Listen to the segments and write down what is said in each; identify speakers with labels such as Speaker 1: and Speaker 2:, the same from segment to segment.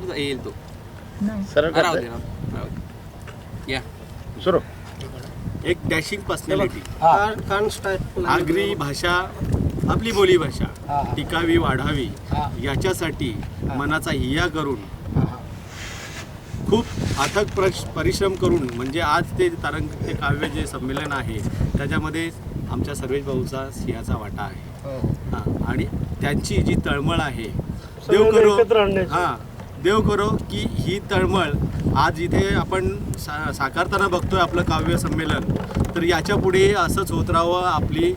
Speaker 1: तर येईल तो.
Speaker 2: सरळ
Speaker 1: हा, राहू
Speaker 2: करताय?
Speaker 1: दे राहू दे, राहू दे. या.
Speaker 2: सुरू.
Speaker 3: एक डॅशिंग पर्सनॅलिटी
Speaker 4: कान स्टाईल
Speaker 3: आगरी भाषा आपली बोली भाषा. टिकावी वाढावी. याच्यासाठी मनाचा हिया करून खूप अथक प्रश परिश्रम करून म्हणजे आज ते तारंग ते काव्य जे संमेलन आहे त्याच्यामध्ये आमच्या सर्वेश भाऊचा सिंहाचा वाटा आहे. हां. आणि त्यांची जी तळमळ आहे देव करो. हां. देव करो की ही तळमळ. आज इथे आपण सा साकारताना बघतोय आपलं काव्य संमेलन. तर याच्यापुढे असंच होत राहावं आपली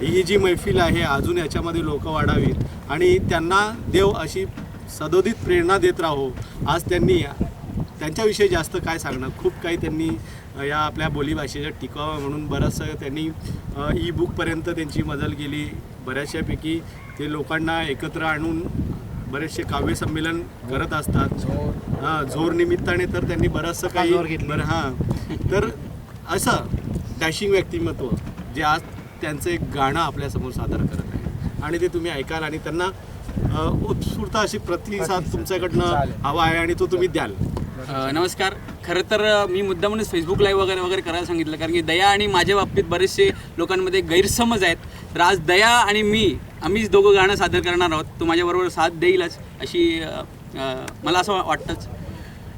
Speaker 3: ही जी मैफिल आहे अजून याच्यामध्ये लोक वाढावीत. आणि त्यांना देव अशी सदोदित प्रेरणा देत राहो. आज त्यांनी त्यांच्याविषयी जास्त काय सांगणं खूप काही त्यांनी या आपल्या बोलीभाषेच्या टिकावा म्हणून बरंचसं त्यांनी ई बुकपर्यंत त्यांची मजल केली बऱ्याचशापैकी ते लोकांना एकत्र आणून बरेचसे काव्य संमेलन करत असतात. हां झोर निमित्ताने तर त्यांनी बरंचसं काही बरं हां. तर असं डॅशिंग व्यक्तिमत्व जे आज त्यांचं एक गाणं आपल्यासमोर सादर करत आहे. आणि ते तुम्ही ऐकाल आणि त्यांना उत्स्फूर्त अशी प्रतिसाद तुमच्याकडनं हवा आहे आणि तो तुम्ही द्याल.
Speaker 1: नमस्कार. खरं तर मी मुद्दा म्हणून फेसबुक लाईव्ह वगैरे वगैरे करायला सांगितलं. कारण की दया आणि माझ्या बाबतीत बरेचसे लोकांमध्ये गैरसमज आहेत. तर आज दया आणि मी आम्हीच दोघं गाणं सादर करणार आहोत. तो माझ्याबरोबर साथ देईलच अशी मला असं वाटतंच.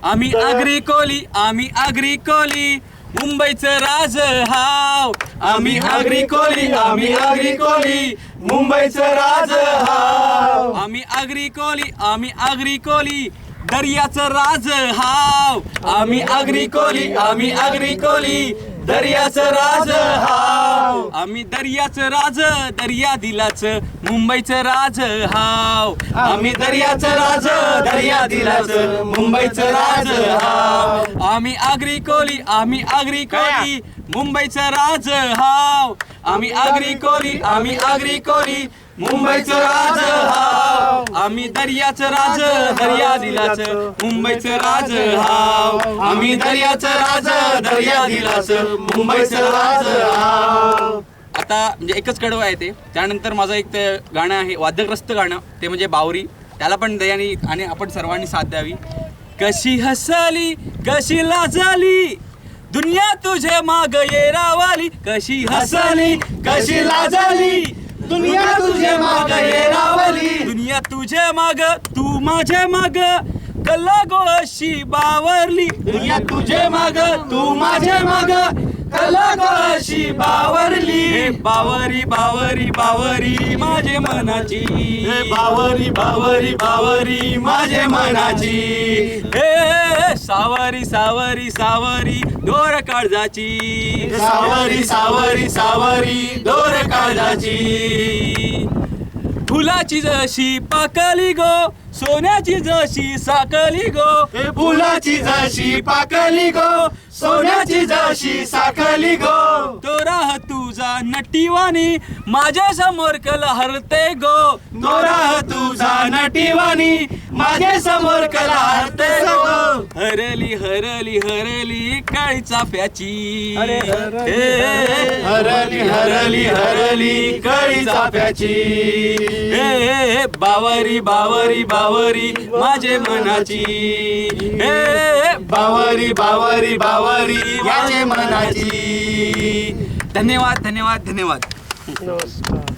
Speaker 1: आम्ही आगरी कोली आम्ही आगरी कोली मुंबईचं राज हाव. आम्ही आगरी कोली आम्ही आगरी कोली मुंबईचं राज हाव. आम्ही आगरी कोली आम्ही आगरी कोली दर्याचं राज हाव. आम्ही आगरी कोली आम्ही आगरी कोली दर्याचं राज हाव. आम्ही दर्याचं राज दर्या दिलाचं मुंबईचं राज हाव. आम्ही दर्याचं राज दर्या दिलाचं मुंबईचं राज हाव. आम्ही आगरी कोली आम्ही आगरी कोली मुंबईचं राज हाव. आम्ही आगरी कोली आम्ही आगरी कोली मुंबईचं राज हाव. आम्ही दर्याचं राज दर्या दिलाच मुंबईचं राज हाव. आम्ही दर्याचं राज दर्या दिलाच मुंबईचं राज हाव. आता म्हणजे एकच कडवं आहे ते. त्यानंतर माझं एक ते गाणं आहे वाद्यग्रस्त गाणं. ते म्हणजे बावरी. त्याला पण दयानी आणि आपण सर्वांनी साथ द्यावी. कशी हसाली कशी लाजाली? दुनिया तुझे माग ये रावाली कशी हसाली कशी लाजाली? दुनिया तुझे माग ये रावाली तुझे माग तू माझे माग. कल्ला गो अशी बावरली. दुनिया तुझे माग तू माझे माग. कला गो अशी बावरली बावरी बावरी बावरी माझे मनाची.
Speaker 3: हे बावरी बावरी बावरी
Speaker 1: माझे मनाची. हे सावरी सावरी सावरी दोर काळजाची.
Speaker 3: सावरी सावरी सावरी
Speaker 1: दोर काळजाची. फुलाची जशी पाकली गो सोन्याची जशी साकली गो.
Speaker 3: हे फुलाची जशी पाकली गो सोन्याची जशी साखली गो.
Speaker 1: तो राह तुझा नटीवानी माझ्यासमोर कल हरते गो
Speaker 3: दोरा तुझा नटीवानी माझे समोर कला हरते
Speaker 1: हरली हरली हरली काळी चाफ्याची?
Speaker 4: अरे,
Speaker 1: हे,
Speaker 3: हरली हरली हरली कळी चाफ्याची?
Speaker 1: हे, बावरी बावरी बावरी माझे मनाची. हे,
Speaker 3: बावरी बावरी बावरी माझे मनाची.
Speaker 1: धन्यवाद धन्यवाद धन्यवाद.
Speaker 4: नमस्कार.